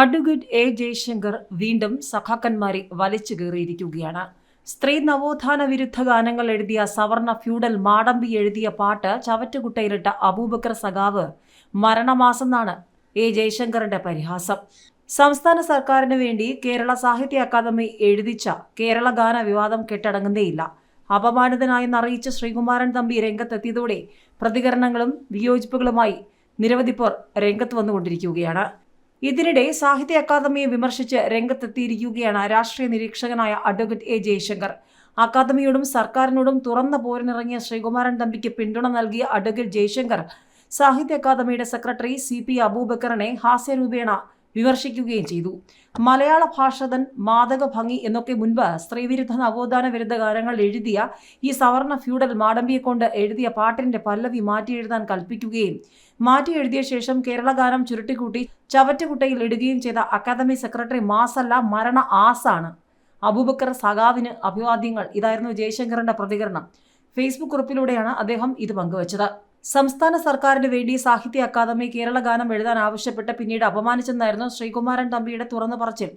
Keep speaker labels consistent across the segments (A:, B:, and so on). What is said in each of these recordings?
A: Advocate A Jaishankar വീണ്ടും സഖാക്കന്മാരെ വലിച്ചു കയറിയിരിക്കുകയാണ് സ്ത്രീ നവോത്ഥാന വിരുദ്ധ ഗാനങ്ങൾ എഴുതിയ സവർണ ഫ്യൂഡൽ മാടമ്പി എഴുതിയ പാട്ട് ചവറ്റുകുട്ടയിലിട്ട അബൂബക്കർ സഖാവ് മരണമാസെന്നാണ് എ ജയശങ്കറിന്റെ പരിഹാസം. സംസ്ഥാന സർക്കാരിന് വേണ്ടി കേരള സാഹിത്യ അക്കാദമി എഴുതിച്ച കേരള ഗാന വിവാദം കെട്ടടങ്ങുന്നേയില്ല. അപമാനിതനായെന്നറിയിച്ച ശ്രീകുമാരൻ തമ്പി രംഗത്തെത്തിയതോടെ പ്രതികരണങ്ങളും വിയോജിപ്പുകളുമായി നിരവധി പേർ രംഗത്ത് വന്നുകൊണ്ടിരിക്കുകയാണ്. ഇതിനിടെ സാഹിത്യ അക്കാദമിയെ വിമർശിച്ച് രംഗത്തെത്തിയിരിക്കുകയാണ് രാഷ്ട്രീയ നിരീക്ഷകനായ അഡ്വക്കേറ്റ് എ ജയശങ്കർ. അക്കാദമിയോടും സർക്കാരിനോടും തുറന്ന പോരിനിറങ്ങിയ ശ്രീകുമാരൻ തമ്പിക്ക് പിന്തുണ നൽകിയ അഡ്വക്കേറ്റ് ജയശങ്കർ സാഹിത്യ അക്കാദമിയുടെ സെക്രട്ടറി സി പി അബൂബക്കറിനെ ഹാസ്യരൂപേണ വിമർശിക്കുകയും ചെയ്തു. മലയാള ഭാഷതൻ മാതക ഭംഗി എന്നൊക്കെ മുൻപ് സ്ത്രീവിരുദ്ധ നവോത്ഥാന വിരുദ്ധ ഗാനങ്ങൾ എഴുതിയ ഈ സവർണ ഫ്യൂഡൽ മാടമ്പിയെ കൊണ്ട് എഴുതിയ പാട്ടിന്റെ പല്ലവി മാറ്റി എഴുതാൻ കൽപ്പിക്കുകയും മാറ്റി എഴുതിയ ശേഷം കേരള ഗാനം ചുരുട്ടിക്കൂട്ടി ചവറ്റുകുട്ടയിൽ ഇടുകയും ചെയ്ത അക്കാദമി സെക്രട്ടറി മാസല്ല മരണ ആസാണ്. അബൂബക്കർ സഖാവിന് അഭിവാദ്യങ്ങൾ. ഇതായിരുന്നു ജയശങ്കറിന്റെ പ്രതികരണം. ഫേസ്ബുക്ക് കുറിപ്പിലൂടെയാണ് അദ്ദേഹം ഇത് പങ്കുവച്ചത്. സംസ്ഥാന സർക്കാരിന് വേണ്ടി സാഹിത്യ അക്കാദമി കേരള ഗാനം എഴുതാൻ ആവശ്യപ്പെട്ട് പിന്നീട് അപമാനിച്ചെന്നായിരുന്നു ശ്രീകുമാരൻ തമ്പിയുടെ തുറന്നു പറച്ചിൽ.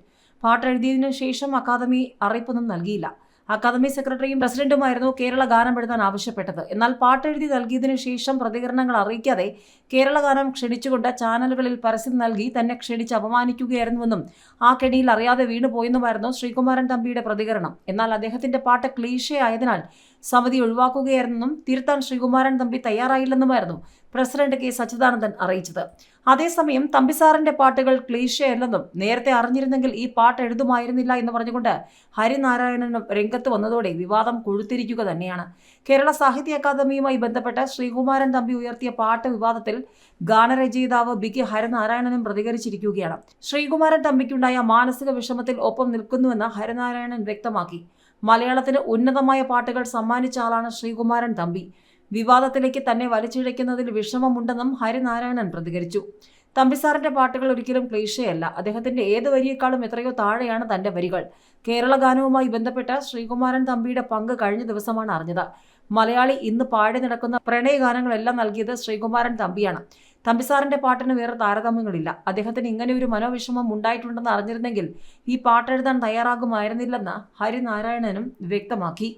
A: പാട്ടെഴുതിയതിനു ശേഷം അക്കാദമി അറിയിപ്പൊന്നും നൽകിയില്ല. അക്കാദമി സെക്രട്ടറിയും പ്രസിഡന്റുമായിരുന്നു കേരള ഗാനം എഴുതാൻ ആവശ്യപ്പെട്ടത്. എന്നാൽ പാട്ടെഴുതി നൽകിയതിനു ശേഷം പ്രതികരണങ്ങൾ അറിയിക്കാതെ കേരള ഗാനം ക്ഷണിച്ചുകൊണ്ട് ചാനലുകളിൽ പരസ്യം നൽകി തന്നെ ക്ഷണിച്ച് അപമാനിക്കുകയായിരുന്നുവെന്നും ആ കെണിയിൽ അറിയാതെ വീണുപോയെന്നുമായിരുന്നു ശ്രീകുമാരൻ തമ്പിയുടെ പ്രതികരണം. എന്നാൽ അദ്ദേഹത്തിന്റെ പാട്ട് ക്ലീഷേ ആയതിനാൽ സമിതി ഒഴിവാക്കുകയായിരുന്നെന്നും തിരുത്താൻ ശ്രീകുമാരൻ തമ്പി തയ്യാറായില്ലെന്നുമായിരുന്നു പ്രസിഡന്റ് കെ സച്ചിദാനന്ദൻ അറിയിച്ചത്. അതേസമയം തമ്പിസാറിന്റെ പാട്ടുകൾ ക്ലീശയല്ലെന്നും നേരത്തെ അറിഞ്ഞിരുന്നെങ്കിൽ ഈ പാട്ട് എഴുതുമായിരുന്നില്ല എന്ന് പറഞ്ഞുകൊണ്ട് ഹരിനാരായണനും രംഗത്ത് വന്നതോടെ വിവാദം കൊഴുത്തിരിക്കുക തന്നെയാണ്. കേരള സാഹിത്യ അക്കാദമിയുമായി ബന്ധപ്പെട്ട് ശ്രീകുമാരൻ തമ്പി ഉയർത്തിയ പാട്ട് വിവാദത്തിൽ ഗാനരചയിതാവ് ബി കെ ഹരനാരായണനും പ്രതികരിച്ചിരിക്കുകയാണ്. ശ്രീകുമാരൻ തമ്പിക്കുണ്ടായ മാനസിക വിഷമത്തിൽ ഒപ്പം നിൽക്കുന്നുവെന്ന് ഹരനാരായണൻ വ്യക്തമാക്കി. മലയാളത്തിന് ഉന്നതമായ പാട്ടുകൾ സമ്മാനിച്ച ആളാണ് ശ്രീകുമാരൻ തമ്പി. വിവാദത്തിലേക്ക് തന്നെ വലിച്ചിഴയ്ക്കുന്നതിൽ വിഷമമുണ്ടെന്നും ഹരിനാരായണൻ പ്രതികരിച്ചു. തമ്പിസാറിന്റെ പാട്ടുകൾ ഒരിക്കലും ക്ലീശയല്ല അദ്ദേഹത്തിന്റെ ഏത് വരിയേക്കാളും എത്രയോ താഴെയാണ് തന്റെ വരികൾ. കേരള ഗാനവുമായി ബന്ധപ്പെട്ട ശ്രീകുമാരൻ തമ്പിയുടെ പങ്ക് കഴിഞ്ഞ ദിവസമാണ് അറിഞ്ഞത്. മലയാളി ഇന്ന് പാടി നടക്കുന്ന പ്രണയഗാനങ്ങളെല്ലാം നൽകിയത് ശ്രീകുമാരൻ തമ്പിയാണ്. തമ്പിസാറിന്റെ പാട്ടിന് വേറെ താരതമ്യങ്ങളില്ല. അദ്ദേഹത്തിന് ഇങ്ങനെ ഒരു മനോവിഷമം ഉണ്ടായിട്ടുണ്ടെന്ന് അറിഞ്ഞിരുന്നെങ്കിൽ ഈ പാട്ടെഴുതാൻ തയ്യാറാകുമായിരുന്നില്ലെന്ന് ഹരിനാരായണനും വ്യക്തമാക്കി.